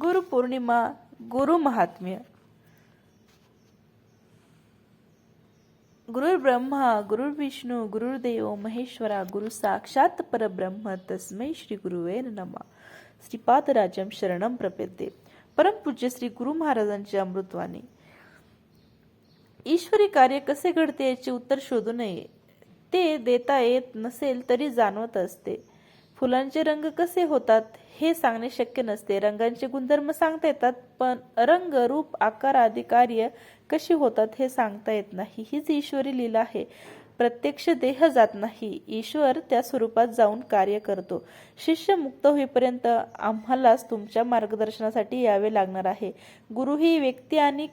गुरुपौर्णिमा गुरु महात्म्य। गुरुर् ब्रह्मा गुरुर्विष्णू गुरुर्देव महेश्वरा गुरु साक्षात परब्रह्म तस्मै श्री गुरुवे नमः। श्रीपादराजम शरणम परम परमपूज्य श्री गुरु महाराजांची अमृतवाणी। ईश्वरी कार्य कसे घडते याचे उत्तर शोधू नये ते देता येत नसेल तरी जाणवत असते. फुलांचे रंग कसे होतात हे सांगणे शक्य नसते. रंगांचे गुणधर्म सांगता येतात पण रंग रूप आकार आदी कार्य कशी होतात हे सांगता येत नाही. हीच ईश्वरी लीला आहे. प्रत्यक्ष देह जात नाही. ईश्वर त्या स्वरूपात जाऊन कार्य करतो. शिष्य मुक्त होईपर्यंत आम्हालाच तुमच्या मार्गदर्शनासाठी यावे लागणार आहे. गुरु ही व्यक्ती आणि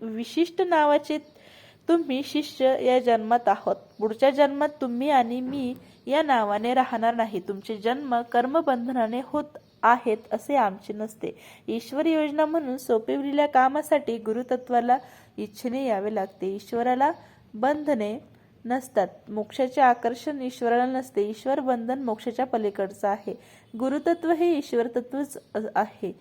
विशिष्ट नावाचे तुम्ही शिष्य या जन्मात आहोत. पुढच्या जन्मात तुम्ही आणि मी या नावाने राहणार नाही. तुमचे जन्म कर्मबंधनाने होत आहेत असे आमचे नसते. ईश्वर योजना म्हणून सोपविलेल्या कामासाठी गुरुतत्वाला इच्छेने यावे लागते. ईश्वराला बंधने नसतात. मोक्षाचे आकर्षण ईश्वराला नसते. ईश्वर बंधन मोक्षाच्या पलीकडचं आहे. गुरुतत्व हे ईश्वर तत्वच आहे.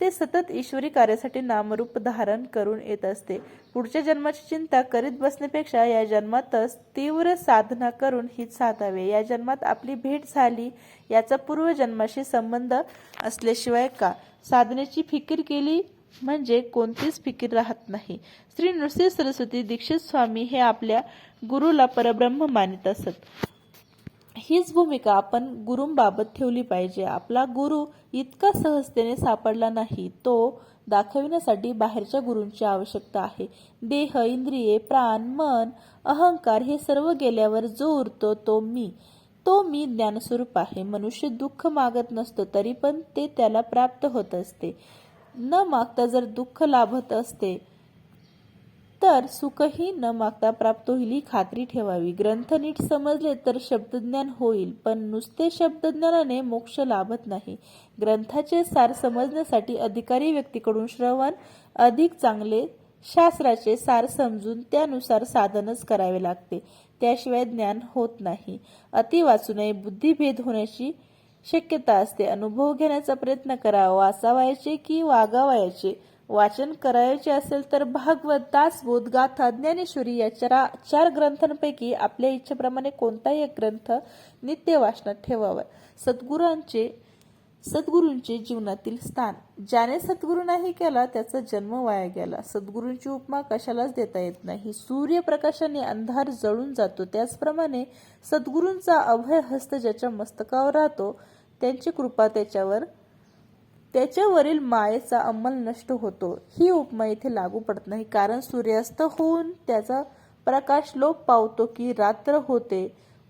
ते सतत ईश्वरी कार्यासाठी नामरूप धारण करून येत असते. पुढच्या जन्माची चिंता करीत बसण्यापेक्षा या जन्मातच तीव्र साधना करून हीच साधावे. या जन्मात आपली भेट झाली याचा पूर्वजन्माशी संबंध असल्याशिवाय का? साधनेची फिकीर केली म्हणजे कोणतीच फिकीर राहत नाही. श्री नृसिंह सरस्वती दीक्षित स्वामी हे आपल्या गुरुला परब्रह्म मानित असत. हीच भूमिका आपण गुरुंबाबत ठेवली पाहिजे. आपला गुरु इतका सहजतेने सापडला नाही तो दाखविण्यासाठी बाहेरच्या गुरूंची आवश्यकता आहे. देह इंद्रिये प्राण मन अहंकार हे सर्व गेल्यावर जो उरतो तो मी. तो मी ज्ञानस्वरूप आहे. मनुष्य दुःख मागत नसतो तरी पण ते त्याला प्राप्त होत असते. न मागता जर दुःख लाभत असते तर सुखही न मागता प्राप्त होईल ही खात्री ठेवावी. ग्रंथ नीट समजले तर शब्दज्ञान होईल पण नुसते शब्दज्ञानाने मोक्ष लाभत नाही. ग्रंथाचे सार समजण्यासाठी अधिकारी व्यक्तीकडून श्रवण अधिक चांगले शास्त्राचे सार समजून त्यानुसार साधनच करावे लागते. त्याशिवाय ज्ञान होत नाही. अति वाचूनही बुद्धिभेद होण्याची शक्यता असते. अनुभव घेण्याचा प्रयत्न करा वाचावायचे की वागावायचे वाचन करायचे असेल तर भागवत दासबोध गाथा ज्ञानेश्वरी या चार चार ग्रंथांपैकी आपल्या इच्छेप्रमाणे कोणताही एक ग्रंथ नित्य वाचनात ठेवावा. सद्गुरांचे सद्गुरूंचे जीवनातील स्थान. ज्याने सद्गुरू नाही केला त्याचा जन्म वाया गेला. सद्गुरूंची उपमा कशालाच देता येत नाही. सूर्यप्रकाशाने अंधार जळून जातो. त्याचप्रमाणे सद्गुरूंचा अभय हस्त ज्याच्या मस्तकावर राहतो त्यांची कृपा त्याच्यावर त्याच्यावरील मायेचा अंमल नष्ट होतो. ही उपमा इथे लागू पडत नाही कारण सूर्यास्त होऊन त्याचा प्रकाश लोप पावतो की रात्र होते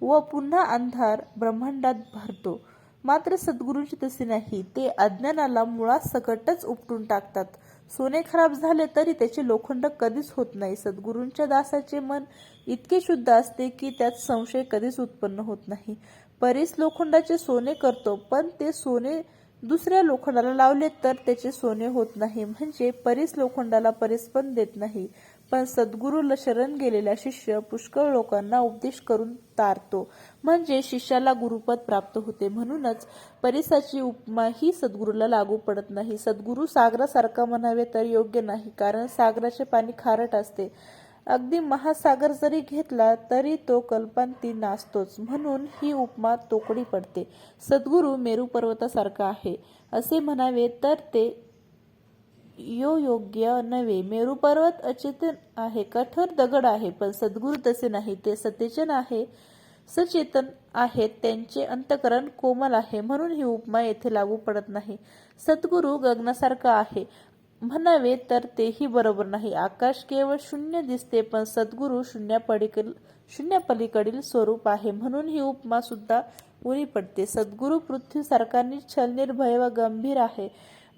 व पुन्हा अंधार ब्रह्मांडात भरतो. मात्र सद्गुरूंची तसे नाही ते अज्ञानाला मुळात सकटच उपटून टाकतात. सोने खराब झाले तरी त्याचे लोखंड कधीच होत नाही. सद्गुरूंच्या दासाचे मन इतके शुद्ध असते की त्यात संशय कधीच उत्पन्न होत नाही. परीस लोखंडाचे सोने करतो पण ते सोने दुसऱ्या लोखंडाला लावले तर त्याचे सोने होत नाही. म्हणजे परीस लोखंडाला परीस पण देत नाही. पण सद्गुरूला शरण गेलेला शिष्य पुष्कळ लोकांना उपदेश करून तारतो. म्हणजे शिष्याला गुरुपद प्राप्त होते. म्हणूनच परिसाची उपमा ही सद्गुरूला लागू पडत नाही. सद्गुरू सागरासारखा म्हणावे तर योग्य नाही. कारण सागराचे पाणी खारट असते. अगदी महासागर जरी घेतला तरी तो कल्पांती नाचतोच. म्हणून ही उपमा तोकडी पडते. सद्गुरू मेरू पर्वतासारखा आहे. असे म्हणावे तर ते यो योग्य नव्हे. मेरू पर्वत अचेतन आहे कठोर दगड आहे पण सद्गुरू तसे नाही. ते सतेचन आहे सचेतन आहेत त्यांचे अंतकरण कोमल आहे. म्हणून ही उपमा येथे लागू पडत नाही. सद्गुरू गगनासारखा आहे. म्हणावे तर तेही बरोबर नाही. आकाश केवळ शून्य दिसते पण सद्गुरू शून्यापलीकडील शून्यापलीकडील स्वरूप आहे. म्हणून ही उपमा सुद्धा उरी पडते. सद्गुरू पृथ्वीसारखा निश्चल निर्भय व गंभीर आहे.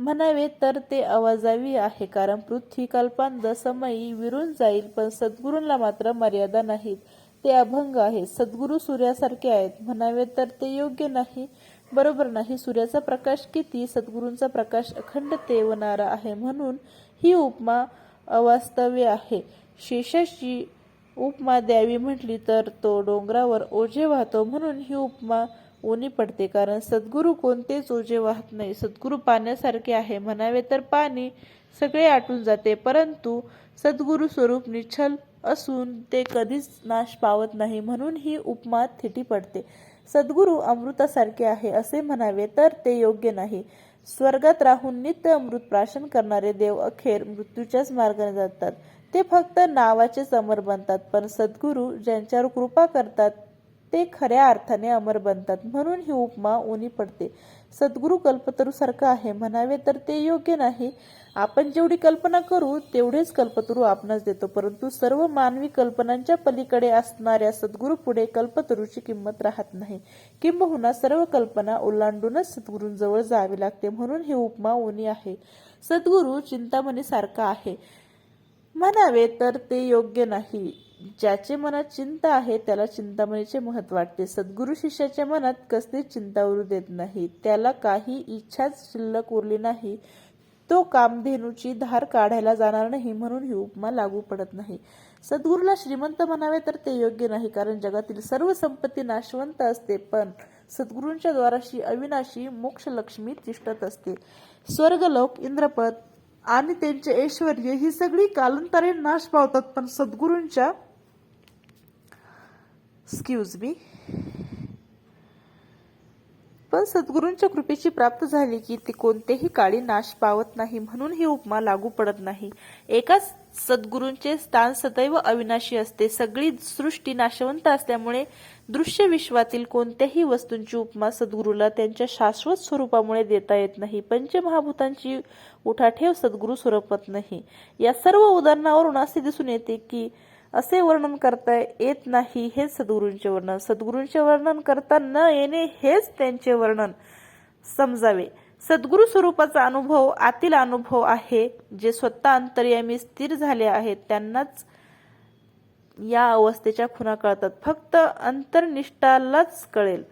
म्हणावे तर ते आवाजावी आहे कारण पृथ्वी कल्पांत समयी विरून जाईल पण सद्गुरूंना मात्र मर्यादा नाहीत. ते अभंग आहे. सद्गुरू सूर्यासारखे आहेत. म्हणावे तर ते योग्य नाही. बरोबर नाही. सूर्याचा प्रकाश किती सद्गुरूंचा प्रकाश अखंड तेवणारा आहे म्हणून ही उपमा अवास्तव्य आहे. शेषाची उपमा द्यावी म्हटली तर तो डोंगरावर ओझे वाहतो म्हणून ही उपमा ओनी पडते. कारण सद्गुरू कोणतेच ओझे वाहत नाही. सद्गुरू पाण्यासारखे आहे. म्हणावे तर पाणी सगळे आटून जाते. परंतु सद्गुरू स्वरूप निश्चल असून ते कधीच नाश पावत नाही म्हणून ही उपमा थिटी पडते. सद्गुरू अमृतासारखे आहे असे म्हणावे तर ते योग्य नाही. स्वर्गात राहून नित्य अमृत प्राशन करणारे देव अखेर मृत्यूच्याच मार्गाने जातात. ते फक्त नावाचे समर बनतात पण सद्गुरू ज्यांच्यावर कृपा करतात ते खऱ्या अर्थाने अमर बनतात. म्हणून ही उपमा ओनी पडते. सद्गुरू कल्पतरूसारखं आहे. म्हणावे तर ते योग्य नाही. आपण जेवढी कल्पना करू तेवढेच कल्पतरू आपणास देतो. परंतु सर्व मानवी कल्पनांच्या पलीकडे असणाऱ्या सद्गुरू पुढे कल्पतरूची किंमत राहत नाही. किंबहुना सर्व कल्पना ओलांडूनच सद्गुरूंजवळ जावे लागते. म्हणून ही उपमा ओनी आहे. सद्गुरू चिंतामणी सारखा आहे. म्हणावे तर ते योग्य नाही. ज्याचे मनात चिंता आहे त्याला चिंतामणीचे महत्त्व वाटते. सद्गुरू शिष्याच्या मनात कसलीच चिंता उरू देत नाही. त्याला काही इच्छाच शिल्लक उरली नाही. तो कामधेनूची धार काढायला जाणार नाही म्हणून ही उपमा लागू पडत नाही. सद्गुरूला श्रीमंत म्हणावे तर ते योग्य नाही कारण जगातील सर्व संपत्ती नाशवंत असते पण सद्गुरूंच्या द्वाराशी अविनाशी मोक्ष लक्ष्मी तिष्ठत असते. स्वर्गलोक इंद्रपद आणि त्यांचे ऐश्वर ही सगळी कालांतरे नाश पावतात पण सद्गुरूंच्या एक्सक्यूज मी पण सद्गुरूंच्या कृपेची प्राप्त झाली की ती कोणतेही काळी नाश पावत नाही म्हणून ही उपमा लागू पडत नाही. एकाच सद्गुरूंचे स्थान सदैव अविनाशी असते. सगळी सृष्टी नाशवंत असल्यामुळे दृश्य विश्वातील कोणत्याही वस्तूंची उपमा सद्गुरूला त्यांच्या शाश्वत स्वरूपामुळे देता येत नाही. पंचमहाभूतांची उठाठेव सद्गुरू स्वरूपात नाही. या सर्व उदाहरणावरून असे दिसून येते की असे वर्णन करता येत नाही हेच सद्गुरूंचे वर्णन. सद्गुरूंचे वर्णन करता न येणे हेच त्यांचे वर्णन. समजावे. सद्गुरू स्वरूपाचा अनुभव आतील अनुभव आहे जे स्वतः अंतर्यामी स्थिर झाले आहेत. त्यांनाच या अवस्थेच्या खुणा कळतात. फक्त अंतर्निष्ठालाच कळेल.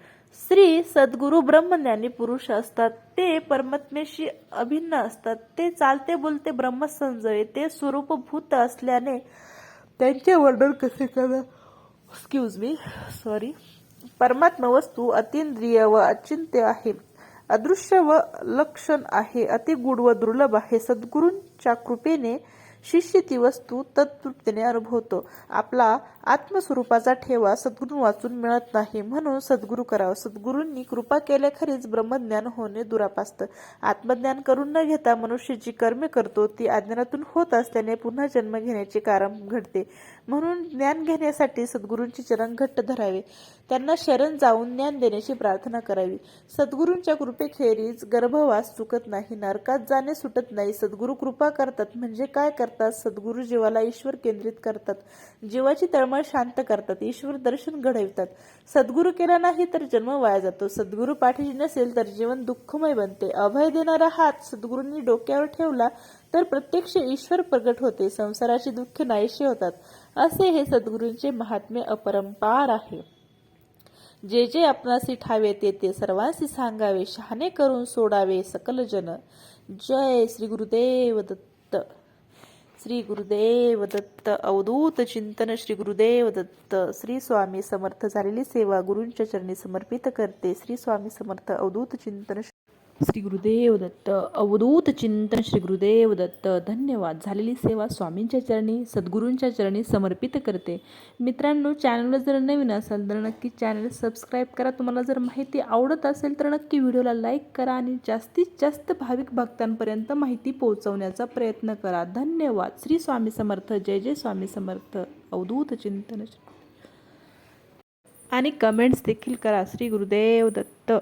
श्री सद्गुरू ब्रह्मज्ञानी पुरुष असतात ते परमात्मेशी अभिन्न असतात. ते चालते बोलते ब्रह्मसंजय ते स्वरूपभूत असल्याने त्यांचे वर्णन कसे करा? एक्सक्यूज मी सॉरी परमात्मा वस्तू अतिंद्रिय व अचिंत्य आहे. अदृश्य व लक्षण आहे. अतिगूढ व दुर्लभ आहे. सद्गुरूंच्या कृपेने शिष्य ती वस्तू तत्तृप्तीने अनुभवतो आपला आत्मस्वरूपाचा ठेवा सद्गुरू वाचून मिळत नाही. म्हणून सद्गुरू करावं. सद्गुरूंनी कृपा केल्याखेरीज ब्रह्मज्ञान होणे दुरापास्त आत्मज्ञान करून न घेता मनुष्य जी कर्मे करतो ती अज्ञानातून होत असल्याने पुन्हा जन्म घेण्याचे कारण घडते. म्हणून ज्ञान घेण्यासाठी सद्गुरूंचे चरण घट्ट धरावे. त्यांना शरण जाऊन ज्ञान देण्याची प्रार्थना करावी. सद्गुरूंच्या कृपेखेरीज गर्भवास चुकत नाही नरकात जाणे सुटत नाही. सद्गुरू कृपा करतात म्हणजे काय करतात? सद्गुरू जीवाला ईश्वर केंद्रित करतात. जीवाची तळमळ शांत करतात ईश्वर दर्शन घडवितात. सद्गुरू केला नाही तर जन्म वाया जातो. सद्गुरू पाठीशी नसेल तर जीवन दुःखमय बनते. अभय देणारा हात सद्गुरूंनी डोक्यावर ठेवला तर प्रत्यक्ष ईश्वर प्रगट होते. संसाराची दुःख नाहीशी होतात. असे हे सद्गुरूंचे महात्म्य अपरंपार आहे. जे जे आपणासी ठावे ते ते सर्वांशी सांगावे शहाणे करून सोडावे सकल जन. जय श्री गुरुदेव दत्त. श्री गुरुदेव दत्त. अवधूत चिंतन श्री गुरुदेव दत्त. श्री स्वामी समर्थ झालेली सेवा गुरूंच्या चरणी समर्पित करते. श्री स्वामी समर्थ अवधूत चिंतन श्री गुरुदेव दत्त अवधूत चिंतन श्री गुरुदेव दत्त. धन्यवाद. झालेली सेवा स्वामींच्या चरणी सद्गुरूंच्या चरणी समर्पित करते. मित्रांनो चॅनलला जर नवीन असाल तर नक्की चॅनल सबस्क्राईब करा. तुम्हाला जर माहिती आवडत असेल तर नक्की व्हिडिओला लाईक करा आणि जास्तीत जास्त भाविक भक्तांपर्यंत माहिती पोहोचवण्याचा प्रयत्न करा. धन्यवाद. श्री स्वामी समर्थ. जय जय स्वामी समर्थ. अवधूत चिंतन आणि कमेंट्स देखील करा. श्री गुरुदेव दत्त.